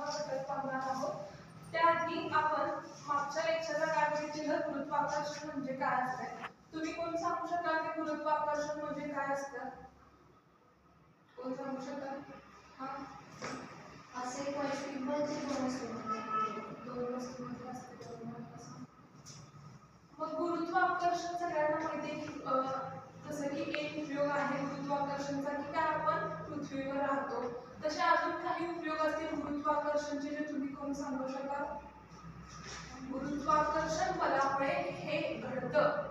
पाहणार आहोत त्याआधी आपण मागच्या लेक्चरला काय बघितलेलं गुरुत्वाकर्षण म्हणजे काय असतं तुम्ही कोण सांगू शकाल की गुरुत्वाकर्षण म्हणजे काय असतं कोण सांगू शकाल हा असे एक दोन वस्तूंमध्ये दोन वस्तूंमध्ये असते मग गुरुत्वाकर्षण सगळ्यांना माहिती आहे की अं, जसं की एक उपयोग आहे गुरुत्वाकर्षणचा की काय आपण पृथ्वीवर राहतो तसे अजून काही उपयोग असतील गुरुत्वाकर्षणचे जे तुम्ही सांगू शकाल गुरुत्वाकर्षण बलामुळे हे घडतं.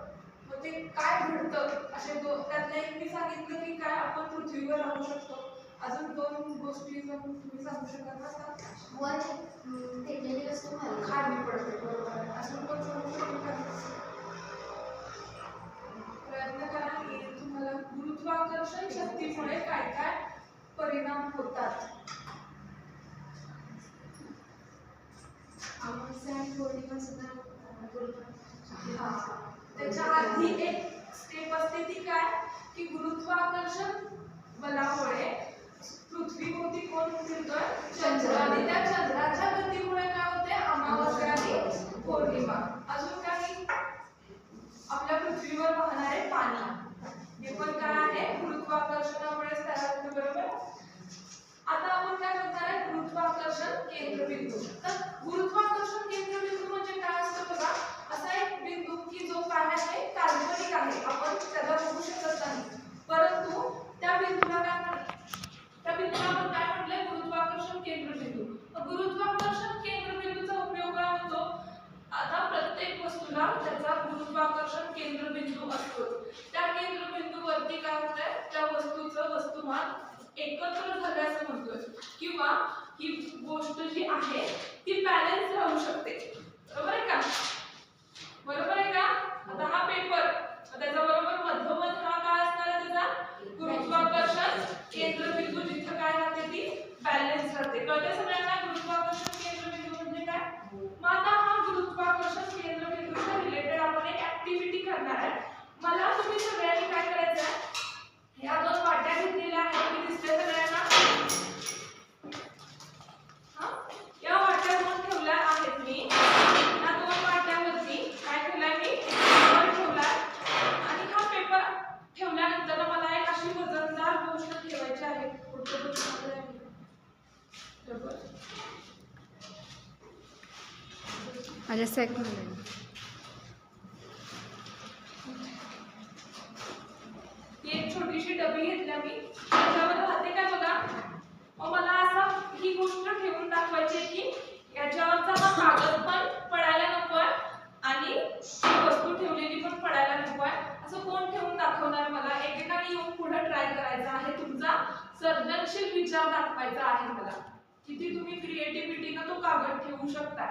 मग ते काय घडतं? असे दो त्यातलं एक मी सांगितलं की काय आपण पृथ्वीवर राहू शकतो. अजून दोन गोष्टी जर तुम्ही सांगू शकाल का पौर्णिमा सुद्धा त्याच्या आधी एक स्टेप असते ती काय? की गुरुत्वाकर्षण बलामुळे पृथ्वीभोवती कोण फिरतोय? चंद्र. आणि त्या चंद्राच्या गतीमुळे काय होते अमावस्या आणि पौर्णिमा. अजून काही? आपल्या पृथ्वीवर वाहणारे पाणी. हे पण काय आहे? गुरुत्वाकर्षणामुळे तयार बरोबर? आता आपण काय बघणार आहे? गुरुत्वाकर्षण केंद्रबिंदू. तर गुरुत्वा केंद्रबिंदू म्हणजे काय असतं बघा असा एक बिंदू की जो काय आहे काल्पनिक आहे आपण त्याला बघू शकत नाही परंतु त्या बिंदूला काय म्हणतात त्या बिंदूला आपण काय म्हटलंय गुरुत्वाकर्षण केंद्रबिंदू तर गुरुत्वाकर्षण केंद्रबिंदूचा उपयोग काय होतो आता प्रत्येक वस्तूला त्याचा गुरुत्वाकर्षण केंद्रबिंदू असतो त्या केंद्रबिंदूवरती काय होतंय त्या वस्तूचं एकत्र एकत्र असं म्हणतोय. किंवा ही गोष्ट जी आहे ती बॅलन्स राहू शकते. बरोबर आहे का? बरोबर आहे का? आता हा पेपर त्याचा बरोबर मध्यमत हा काय असणार आहे त्याचा? गुरुत्वाकर्षण केंद्र बिंदू जिथं काय राहते ती? बॅलन्स राहते. कळते सगळ्यांना गुरुत्वाकर्षण केंद्रबिंदू म्हणजे काय मग आता हा गुरुत्वाकर्षण केंद्रबिंदूच्या रिलेटेड आपण एक ऍक्टिव्हिटी करणार आहे मला तुम्ही सगळ्यांनी काय करायचं आहे ह्या दोन वाट्या घेतलेल्या आहेत मी दिसते सगळ्यांना हा? या वाट्या दोन ठेवल्या आहेत मी या दोन वाट्यावरती काय ठेवलंय मी पेपर ठेवलाय आणि हा पेपर ठेवल्यानंतर मला एक अशी वजनदार गोष्ट ठेवायची आहे पुढचं पुढचं आहे. पेपर. माझ्या सेकंड एक छोटीशी डबी घेतल्या मी त्याच्यावर राहते काय बघा? मग मला असं ही गोष्ट ठेवून दाखवायची आहे की याच्यावरचा हा कागद पण पडायला नको आहे आणि ही वस्तू ठेवलेली पण पडायला नको आहे. असं कोण ठेवून दाखवणार मला? एकेकाने येऊन पुढे ट्राय करायचा आहे. तुमचा सर्जनशील विचार दाखवायचा आहे मला. किती तुम्ही क्रिएटिव्हिटीनं तो कागद ठेवू शकता.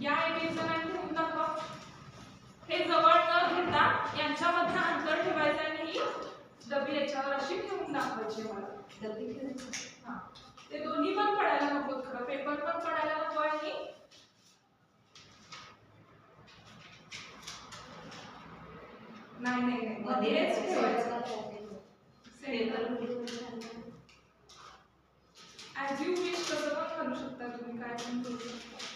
या एक ठेवून दाखवा हे जवळ न घेता यांच्यामध्ये अंतर ठेवायचं आणि ही डबी याच्यावर अशी ठेवून दाखवायची मला. हा. ते दोन्ही पण पडायला नको. खरं पेपर पण पडायला नको आणि नाही नाही नाही. मध्येच ठेवायचं. ऍज यू विश कसं पण करू शकता तुम्ही. काय पण करू शकता.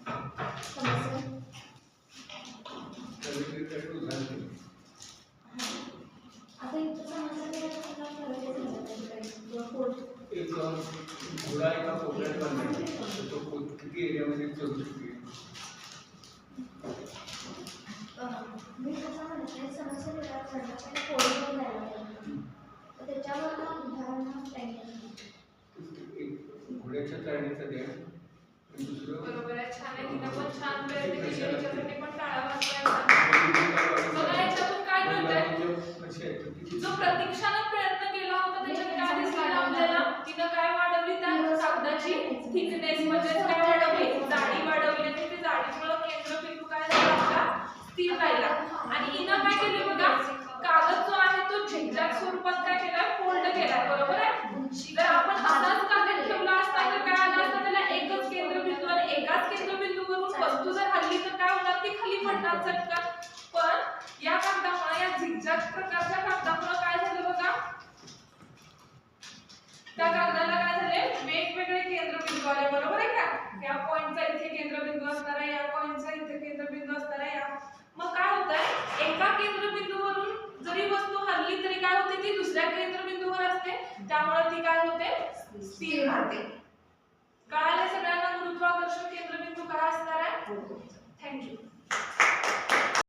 एक घोडा एका कोपऱ्यात बांधला तर तो को- किती एरियामध्ये चलू शकते गणिताची समस्या निराकरणासाठी कोडिंग द्यायला पाहिजे तर त्याच्यावर ना उदाहरणं पाहिजे एक घोड्याच्या चाळणीचा द्या आणि दुसरं बरोबर आहे छान आहे तिनं पण छान प्रयत्न केले याच्यासाठी पण टाळा वाजवायचा बघा याच्यातून काय कळतंय कशी आहे तर किती जो प्रतीक्षानं प्रयत्न केला होता त्याच्यात काय दिसलं आपल्याला तिनं काय वाढवली त्या कागदाची थिकनेस म्हणजे काय वाढवली? जाडी वाढवली. तर ती जाडीमुळे केंद्रबिंदू काय झाला आपला? स्थिर राहिला. आणि हिनं काय केले बघा? कागद जो आहे तो झिकझॅक स्वरूपात काय केला फोल्ड केला बरोबर आहे? जर आपण असाच कागद ठेवला असता तर काय आला असता? त्याला एकच केंद्रबिंदू आणि एकाच केंद्रबिंदूवरून वस्तू जर हल्ली तर काय होणार? ती खाली पडणार चटकन. पण या कागदामुळे या झिकझॅक प्रकारच्या कागदामुळे काय झालं बघा? त्या कागदा वेगवेगळे केंद्रबिंदू आले बरोबर आहे का? या पॉइंटचा इथे केंद्रबिंदू असणार आहे या पॉइंटचा इथे केंद्रबिंदू असणार आहे या. मग काय होतंय? एका केंद्रबिंदूवरून जरी वस्तू हल्ली तरी काय होते? ती दुसऱ्या केंद्रबिंदूवर असते. त्यामुळे ती काय होते? स्थिर राहते. कळाले सगळ्यांना? गुरुत्वाकर्षण केंद्रबिंदू काय असणार आहे थँक्यू